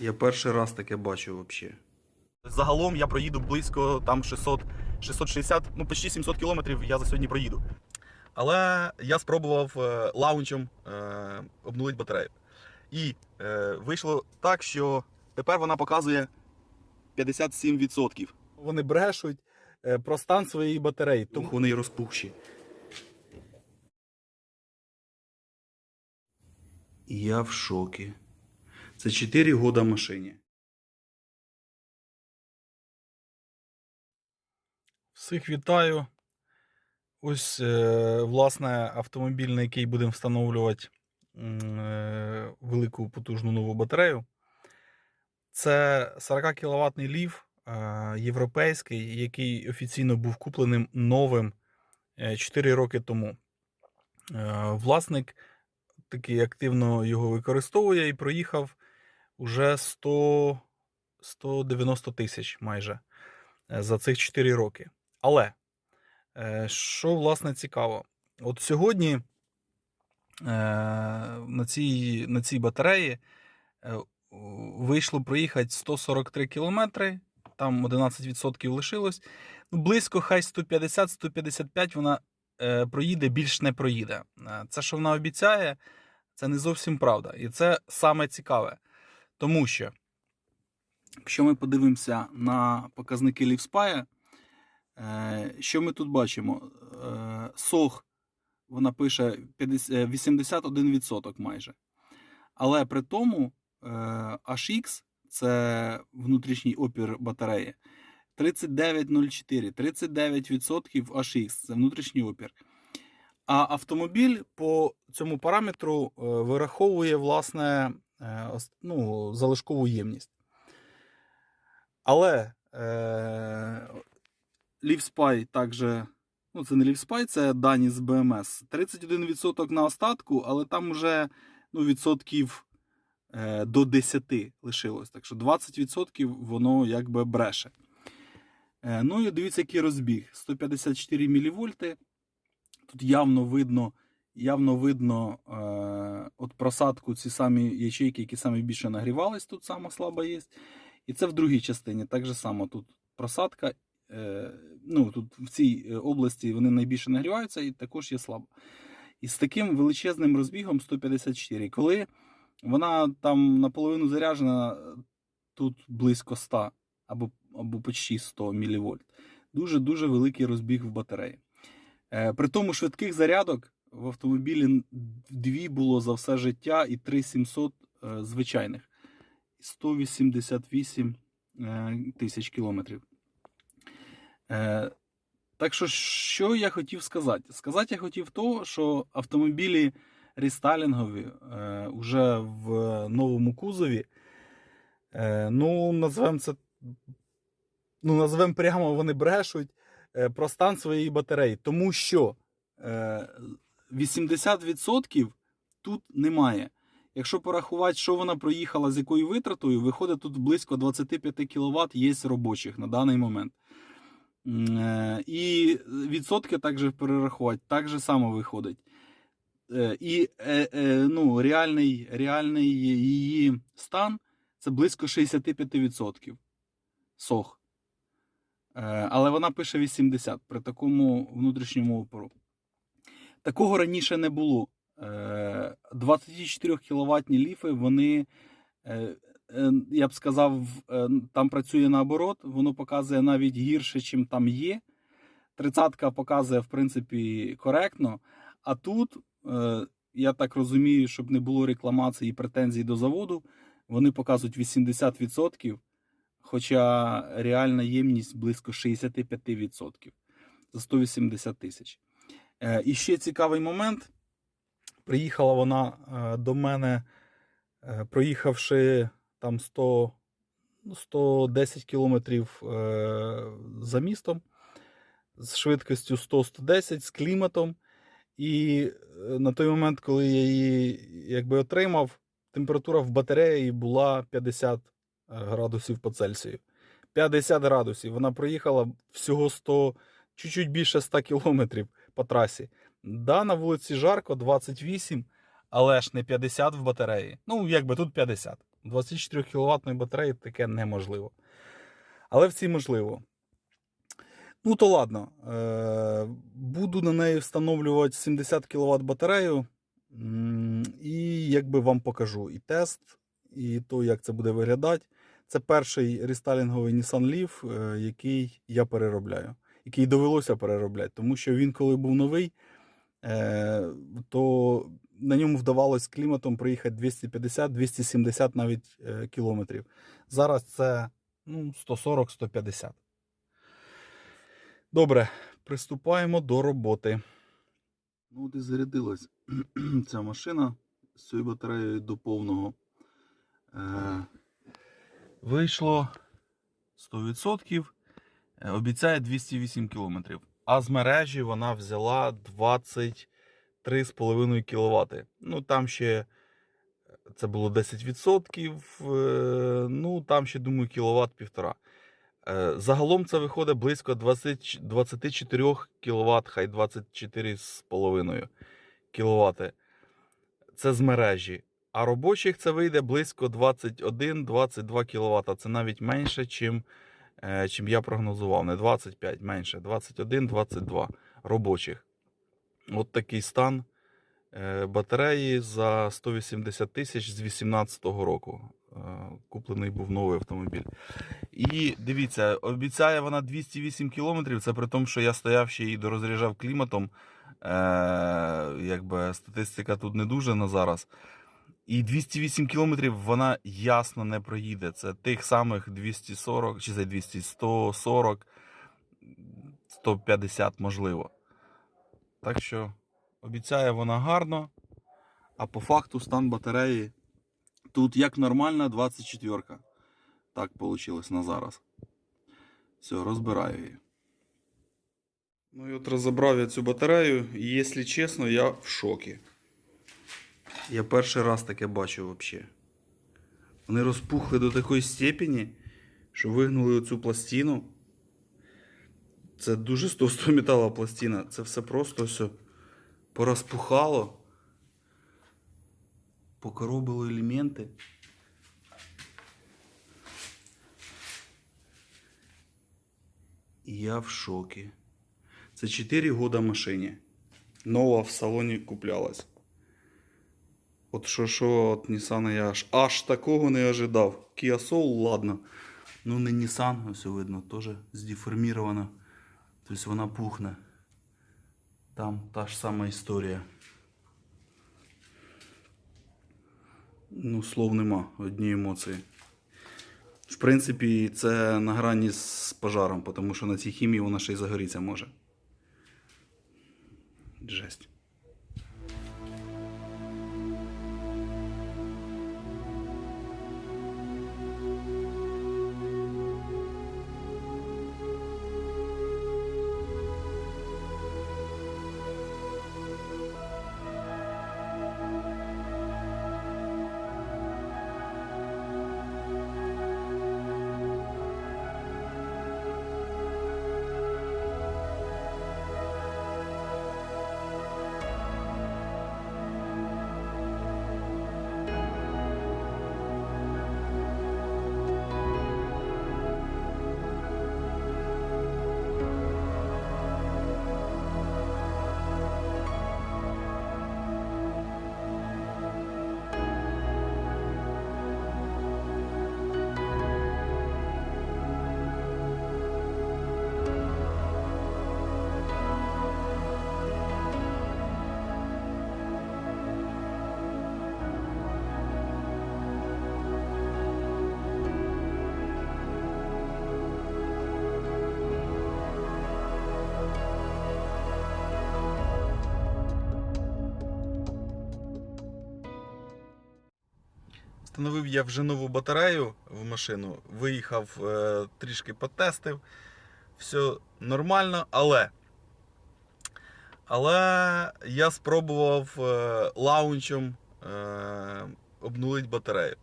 Я перший раз таке бачу взагалі. Загалом я проїду близько там 600, 660, ну почти 700 кілометрів я за сьогодні проїду. Але я спробував е, лаунчем е, обнулити батарею. І е, вийшло так, що тепер вона показує 57%. Вони брешуть е, про стан своєї батареї. Тому вони й розпухші. Я в шокі. Це 4 года машині. Всіх вітаю. Ось, е, власне, автомобіль, на який будемо встановлювати е, велику потужну нову батарею. Це 40 кВт лів е, європейський, який офіційно був купленим новим е, 4 роки тому. Е, Власник таки активно його використовує і проїхав уже 100, 190 тисяч майже е, за цих 4 роки. Але е, що власне цікаво, от сьогодні е, на цій, на цій батареї е, вийшло проїхати 143 кілометри, там 11% лишилось. Ну, близько хай 150-155 вона е, проїде, більш не проїде. Е, Це, що вона обіцяє, це не зовсім правда. І це саме цікаве. Тому що, якщо ми подивимося на показники Лівспая, Е, Що ми тут бачимо? Е, Сох, вона пише 50, е, 81% майже. Але при тому HX, це внутрішній опір батареї, 39,04, 39% HX, це внутрішній опір. А автомобіль по цьому параметру вираховує власне ну, залишкову ємність. Але е, LiveSpy також, ну це не LiveSpy, це дані з BMS. 31% на остатку, але там вже ну, відсотків е, до 10 лишилось. Так що 20% воно якби бреше. Е, ну і дивіться, який розбіг. 154 мВ. Тут явно видно, явно видно е, от просадку ці самі ячейки, які саме більше нагрівались, тут сама слаба є. І це в другій частині. Так же само тут просадка е, ну, тут в цій е, області вони найбільше нагріваються і також є слабо. І з таким величезним розбігом 154. Коли вона там наполовину заряджена, тут близько 100 або, або почти 100 мВ. Дуже-дуже великий розбіг в батареї. Е, при тому швидких зарядок в автомобілі дві було за все життя і 3700 е, звичайних. 188 е, тисяч кілометрів. Е, так що, що я хотів сказати? Сказати я хотів то, що автомобілі рестайлінгові е, уже в новому кузові, ну, назвемо це, ну, назвемо прямо, вони брешуть про стан своєї батареї. Тому що 80% тут немає. Якщо порахувати, що вона проїхала з якою витратою, виходить тут близько 25 кВт є робочих на даний момент. Е, І відсотки також перерахувати, так же само виходить. Е, І е, ну, реальний, реальний її стан це близько 65% сох. Але вона пише 80 при такому внутрішньому опору. Такого раніше не було. Е, 24 кВт ліфи, вони, е, е, я б сказав, е, там працює наоборот, воно показує навіть гірше, чим там є. Тридцятка показує, в принципі, коректно. А тут, е, я так розумію, щоб не було рекламації і претензій до заводу, вони показують 80%, хоча реальна ємність близько 65% за 180 тисяч. Е, І ще цікавий момент. Приїхала вона е, до мене, е, проїхавши там 100, ну, 110 кілометрів за містом з швидкістю 100-110 з кліматом. І на той момент, коли я її якби отримав, температура в батареї була 50 градусів по Цельсію. 50 градусів. Вона проїхала всього 100, чуть-чуть більше 100 кілометрів по трасі. Да, на вулиці жарко, 28, але ж не 50 в батареї. Ну, якби тут 50. 24 кВт батареї таке неможливо. Але в цій можливо. Ну, то ладно. Е, буду на неї встановлювати 70 кВт батарею. І якби вам покажу і тест, і то, як це буде виглядати. Це перший рестайлінговий Nissan Leaf, е, який я переробляю, який довелося переробляти, тому що він, коли був новий, е, то на ньому вдавалось кліматом проїхати 250-270 навіть е, кілометрів. Зараз це ну, 140-150. Добре, приступаємо до роботи. Ну, от і зарядилась ця машина з цією батареєю до повного. Е, вийшло 100%. Е, Обіцяє 208 км. А з мережі вона взяла 23,5 кВт. Ну, там ще е, це було 10%. е, Ну, там ще, думаю, кіловат півтора. Загалом це виходить близько 20, 24 кВт, хай 24,5 кВт. Це з мережі. А робочих це вийде близько 21-22 кВт. Це навіть менше, е, чим я прогнозував. Не 25, менше. 21-22 робочих. От такий стан е, батареї за 180 тисяч з 2018 року. Е, Куплений був новий автомобіль. І дивіться, обіцяє вона 208 кілометрів. Це при тому, що я стояв ще і дорозряджав кліматом. Е, якби статистика тут не дуже на зараз. І 208 кілометрів вона ясно не проїде. Це тих самих 240, чи це 200, 140, 150 можливо. Так що обіцяє вона гарно. А по факту стан батареї тут як нормальна 24. Так вийшло на зараз. Все, розбираю її. Ну і от розібрав я цю батарею, і якщо чесно, я в шокі. Я перший раз таке бачу взагалі. Вони розпухли до такої степені, що вигнули оцю пластину. Це дуже товстого металу пластина. Це все просто все порозпухало. Покоробило елементи. І я в шокі. Це 4 года машині. Нова в салоні куплялась. От що що от Nissan я аж, аж такого не ожидав. Kia Soul, ладно. Ну не Nissan, все видно, теж здеформірована. Тобто вона пухне. Там та ж сама історія. Ну, слов нема, одні емоції. В принципі, це на грані з пожаром, тому що на цій хімії вона ще й загоріться може. Жесть. Встановив я вже нову батарею в машину, виїхав, е, трішки потестив. Все нормально, але. Але я спробував е, лаунчем е, обнулити батарею.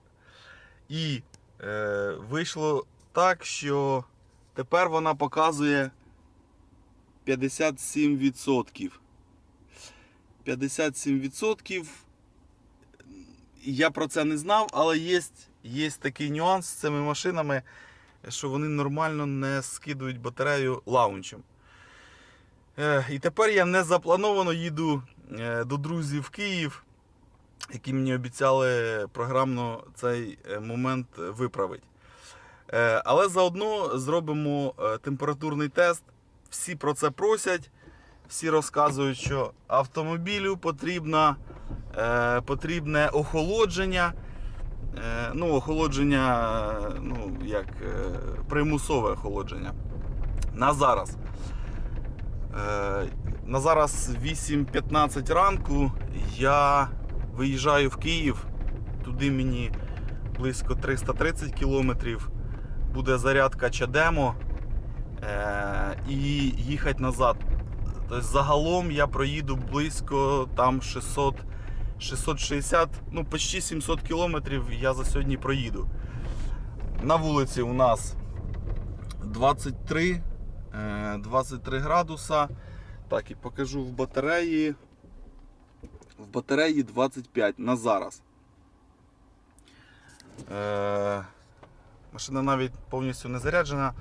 І вийшло так, що тепер вона показує 57%. 57%. Я про це не знав, але є є такий нюанс з цими машинами, що вони нормально не скидують батарею лаунчем. Е, І тепер я не заплановано їду е, до друзів в Київ, які мені обіцяли програмно цей е, момент виправити. Але заодно зробимо температурний тест. Всі про це просять, всі розказують, що автомобілю потрібно, е, потрібне охолодження. Е, Ну, охолодження, ну, як е, примусове охолодження. На зараз. Е, На зараз 8.15 ранку я виїжджаю в Київ. Туди мені близько 330 кілометрів. Буде зарядка Чадемо і їхати назад. Тобто загалом я проїду близько там 600, 660, ну почти 700 кілометрів я за сьогодні проїду. На вулиці у нас 23, е, 23 градуса. Так, і покажу в батареї. В батареї 25 на зараз. Е, машина навіть повністю не заряджена.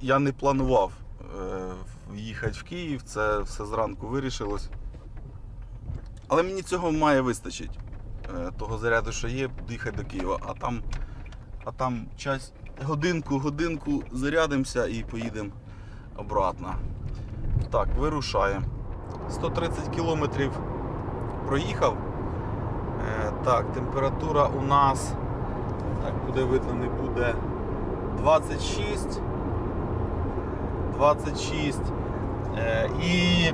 Я не планував е, їхати в Київ, це все зранку вирішилось. Але мені цього має вистачити. Е, того заряду, що є, їхати до Києва. А там, а там час, годинку, годинку зарядимося і поїдемо обратно. Так, вирушаємо. 130 кілометрів проїхав. Е, так, температура у нас, так, буде видно, не буде 26. 26. Е, і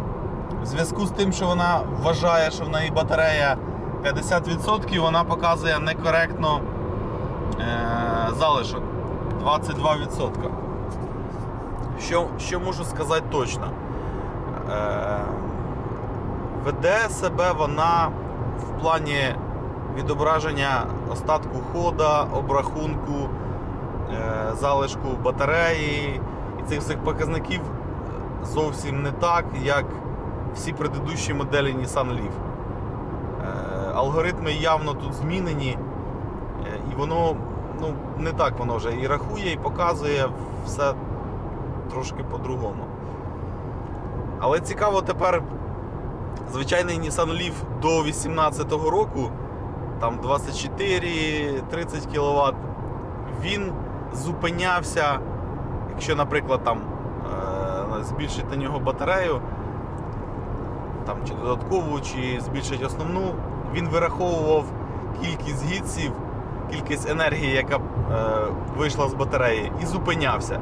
в зв'язку з тим, що вона вважає, що в неї батарея 50%, вона показує некоректно е, залишок 22%. Що, що можу сказати точно? Е, веде себе вона в плані відображення остатку хода, обрахунку, е, залишку батареї і цих всіх показників зовсім не так, як всі предыдущі моделі Nissan Leaf. Е, Алгоритми явно тут змінені, е, і воно ну, не так воно вже і рахує, і показує все трошки по-другому. Але цікаво тепер звичайний Nissan Leaf до 2018 року, там 24-30 кВт, він зупинявся, якщо, наприклад, там е, збільшити на нього батарею, там, чи додаткову, чи збільшити основну, він вираховував кількість гідців, кількість енергії, яка е, вийшла з батареї, і зупинявся.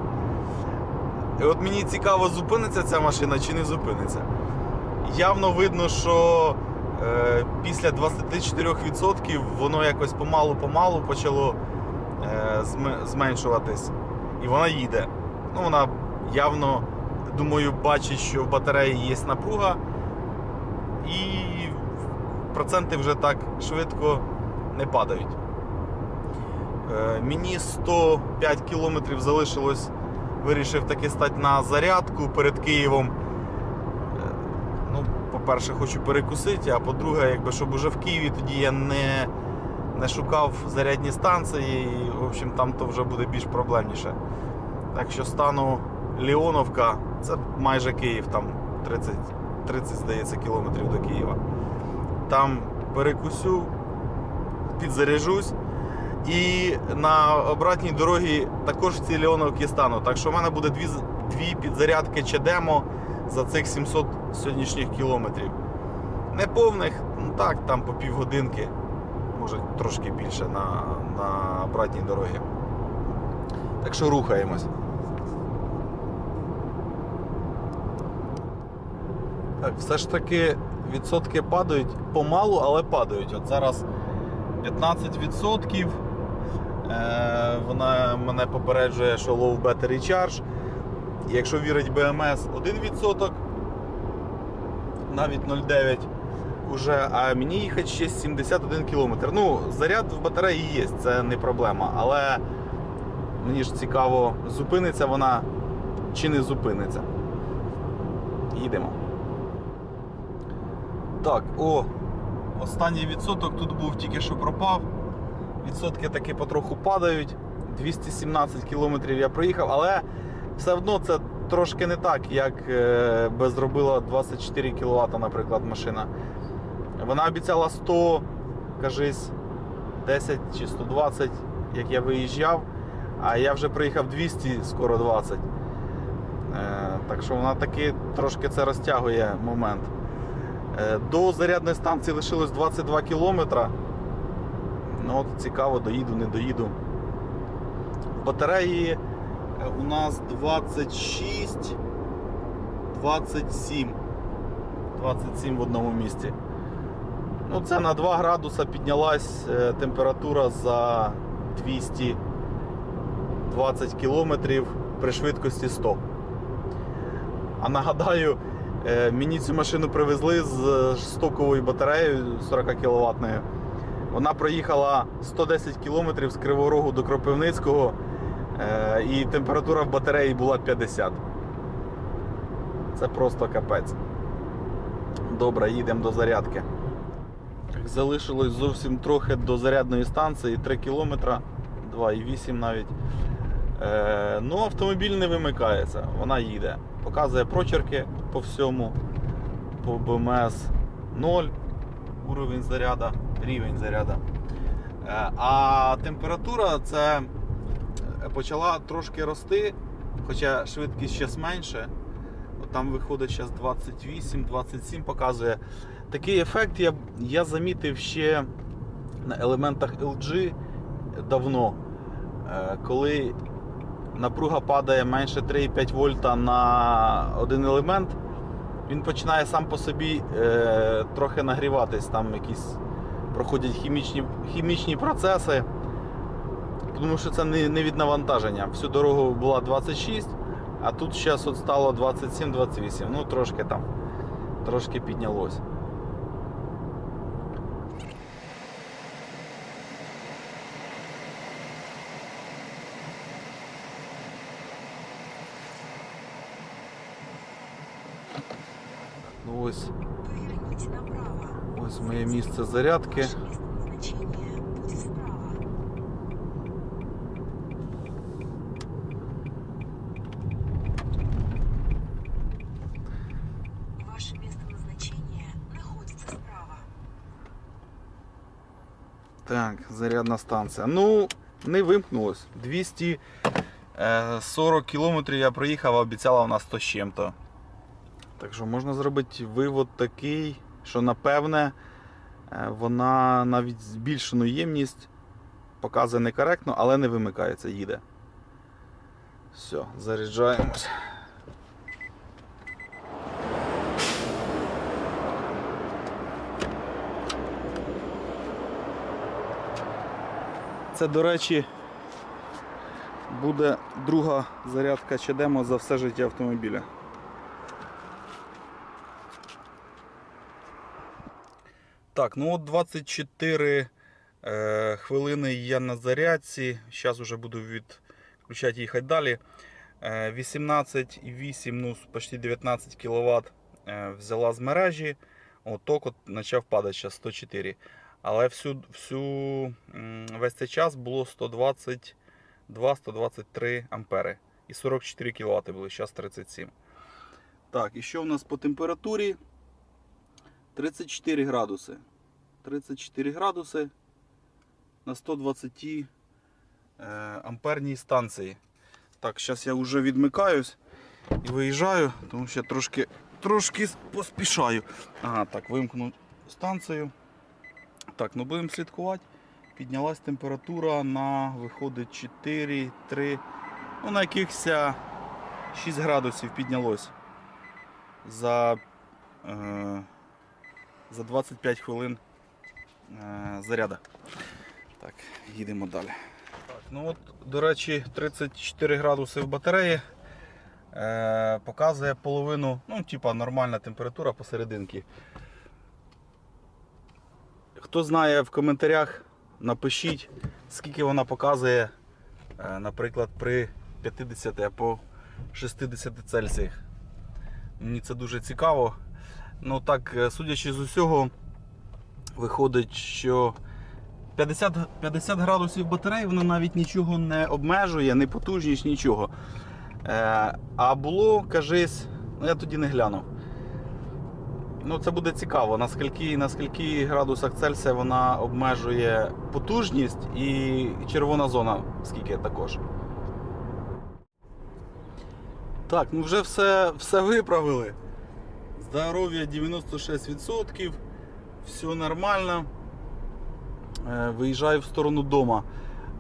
І от мені цікаво, зупиниться ця машина чи не зупиниться. Явно видно, що е, після 24% воно якось помалу-помалу почало е, зме- зменшуватись. І вона їде. Ну, вона явно, думаю, бачить, що в батареї є напруга, і проценти вже так швидко не падають. Е, Мені 105 кілометрів залишилось, вирішив таки стати на зарядку перед Києвом. Е, Ну, по-перше, хочу перекусити, а по-друге, якби, щоб уже в Києві тоді я не, не шукав зарядні станції, і, в общем, там то вже буде більш проблемніше. Так що стану Леоновка, це майже Київ, там 30, 30 здається, кілометрів до Києва. Там перекусю, підзаряжусь. І на обратній дорогі також Леоновці стану. Так що в мене буде дві, дві підзарядки Чадемо за цих 700 сьогоднішніх кілометрів. Не повних, ну так, там по півгодинки, може трошки більше на, на обратній дорогі. Так що рухаємось. Так, все ж таки відсотки падають помалу, але падають. От зараз 15%. Е, вона мене попереджує, що low battery charge. Якщо вірить BMS 1%, навіть 0,9 уже, а мені їхати ще 71 км. Ну, заряд в батареї є, це не проблема. Але мені ж цікаво, зупиниться вона чи не зупиниться. Їдемо. Так, о, останній відсоток тут був тільки що пропав. відсотки таки потроху падають. 217 кілометрів я проїхав, але все одно це трошки не так, як е, би зробила 24 кВт, наприклад, машина. Вона обіцяла 100, кажись, 10 чи 120, як я виїжджав, а я вже приїхав 200, скоро 20. Е, Так що вона таки трошки це розтягує момент. Е, До зарядної станції лишилось 22 кілометра. Ну от цікаво, доїду, не доїду. В батареї е, у нас 26, 27. 27 в одному місці. Ну, це на 2 градуса піднялась е, температура за 220 кілометрів при швидкості 100. А нагадаю, мені цю машину привезли з е, стоковою батареєю 40 кВт. Вона проїхала 110 км з Кривого Рогу до Кропивницького, е, і температура в батареї була 50. Це просто капець. Добре, їдемо до зарядки. Залишилось зовсім трохи до зарядної станції 3 км, 2,8 навіть. Е, ну, автомобіль не вимикається, вона їде. Показує прочерки по всьому, по БМС 0, уровень заряду, рівень заряду. Е, а температура це е, почала трошки рости, хоча швидкість зараз менше. Там виходить зараз 28-27 показує. Такий ефект я, я замітив ще на елементах LG давно, е, коли напруга падає менше 3,5 вольта на один елемент, він починає сам по собі е, трохи нагріватись, там якісь проходять хімічні, хімічні процеси. Тому що це не, не від навантаження. Всю дорогу була 26, а тут зараз от стало 27-28. Ну трошки там, трошки піднялось. Ну ось, ось моє місце зарядки. Так, зарядна станція. Ну, не вимкнулось. 240 кілометрів я проїхав, обіцяла вона 100 з чим-то. Так що можна зробити вивод такий, що напевне е, вона навіть збільшену ємність показує некоректно, але не вимикається, їде. Все, заряджаємось. Це, до речі, буде друга зарядка ЧДМО за все життя автомобіля. Так, ну от 24 е, хвилини я на зарядці. Зараз вже буду відключати їхати далі. Е, 18,8, ну почти 19 кВт е, взяла з мережі. От от почав падати зараз 104. Але всю, всю, весь цей час було 122-123 ампери. І 44 кВт були, зараз 37. Так, і що в нас по температурі? 34 градуси. 34 градуси на 120 е, амперній станції. Так, зараз я вже відмикаюсь і виїжджаю, тому що я трошки, трошки поспішаю. Ага, так, вимкну станцію. Так, ну будемо слідкувати. Піднялась температура на виходить 4, 3, ну на якихось 6 градусів піднялось за, е, за 25 хвилин заряда. Так, їдемо далі. Так, ну от, до речі, 34 градуси в батареї. Е, показує половину, ну, типа нормальна температура посерединки. Хто знає в коментарях, напишіть, скільки вона показує, е, наприклад, при 50 або 60 Цельсіях. Мені це дуже цікаво. Ну так, е, судячи з усього, виходить, що 50, 50 градусів батареї, вона навіть нічого не обмежує, не потужність, нічого. Е, а було, кажись, ну я тоді не глянув. Ну, це буде цікаво, наскільки, на скільки градусах Цельсія вона обмежує потужність і червона зона, скільки також. Так, ну вже все, все виправили. Здоров'я 96%, все нормально. Е, Виїжджаю в сторону дома.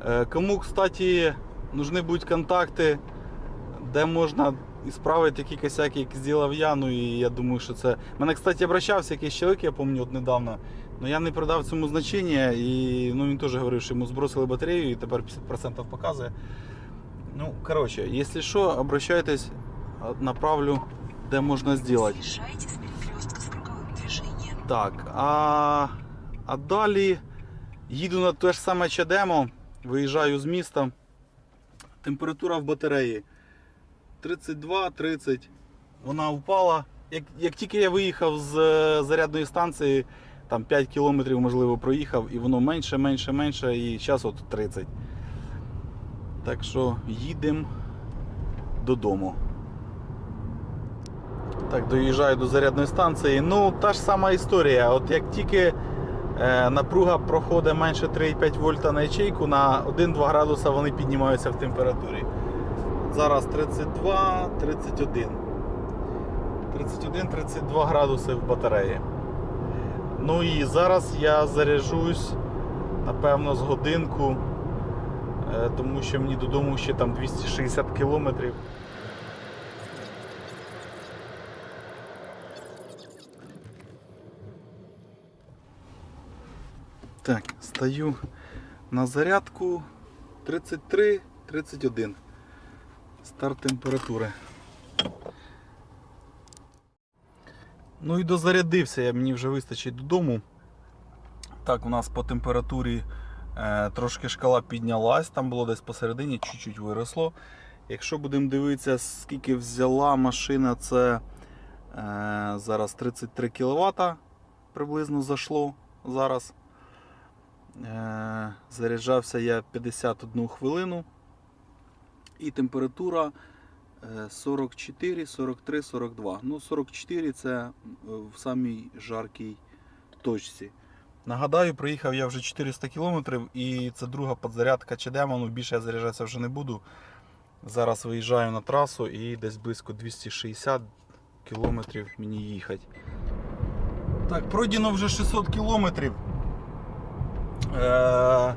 Е, Кому, кстати, нужны будуть контакти, де можна ісправити які косяки, які зробив я. Ну і я думаю, що це. Мене, кстати, обращався якийсь чоловік, я пам'ятаю, от недавно. Ну я не придав цьому значення, і ну, він теж говорив, що йому збросили батарею і тепер 50% показує. Ну, коротше, якщо що, обращайтесь, направлю, де можна зробити. Так, а, а далі їду на те ж саме Чадемо, виїжджаю з міста. Температура в батареї 32-30. Вона впала. Як, як тільки я виїхав з е, зарядної станції, там 5 кілометрів, можливо, проїхав, і воно менше, менше, менше, і зараз от 30. Так що їдемо додому. Так, доїжджаю до зарядної станції. Ну, та ж сама історія. От як тільки е, напруга проходить менше 3,5 вольта на ячейку, на 1-2 градуса вони піднімаються в температурі. Зараз 32, 31. 31-32 градуси в батареї. Ну і зараз я заряджусь, напевно, з годинку, е, тому що мені додому ще там 260 кілометрів. Так, стою на зарядку 33-31. Старт температури. Ну і дозарядився я, мені вже вистачить додому. Так, у нас по температурі е, трошки шкала піднялась, там було десь посередині, чуть-чуть виросло. Якщо будемо дивитися, скільки взяла машина, це е, зараз 33 кВт приблизно зайшло зараз. Е, Заряджався я 51 хвилину. І температура е, 44, 43, 42. Ну, 44 це е, в самій жаркій точці. Нагадаю, проїхав я вже 400 км і це друга підзарядка Чедема. Ну, більше я заряджатися вже не буду. Зараз виїжджаю на трасу і десь близько 260 км мені їхати. Так, пройдено вже 600 кілометрів. Е,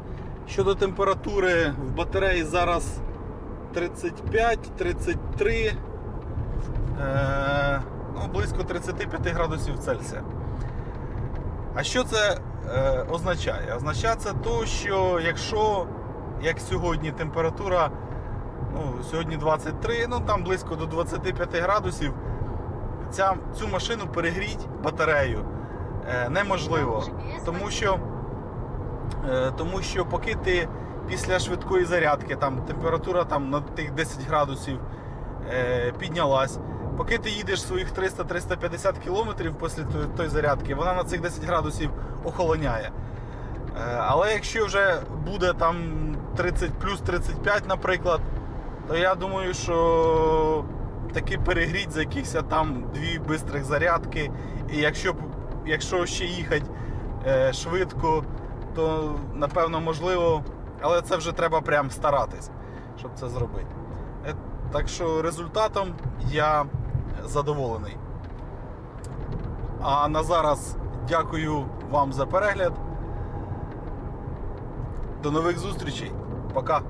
Щодо температури в батареї зараз 35-33, е, ну, близько 35 градусів Цельсія. А що це е, означає? Означає це то, що якщо, як сьогодні, температура, ну, сьогодні 23, ну там близько до 25 градусів, ця, цю машину перегріть батарею е, неможливо. Тому що Тому що поки ти після швидкої зарядки, там температура там на тих 10 градусів е, піднялась, поки ти їдеш своїх 300-350 кілометрів після тої, зарядки, вона на цих 10 градусів охолоняє. Е, але якщо вже буде там 30 плюс 35, наприклад, то я думаю, що таки перегріть за якихось там дві бистрих зарядки. І якщо, якщо ще їхати е, швидко, то напевно можливо, але це вже треба прям старатись, щоб це зробити. Е, Так що результатом я задоволений. А на зараз дякую вам за перегляд. До нових зустрічей. Пока.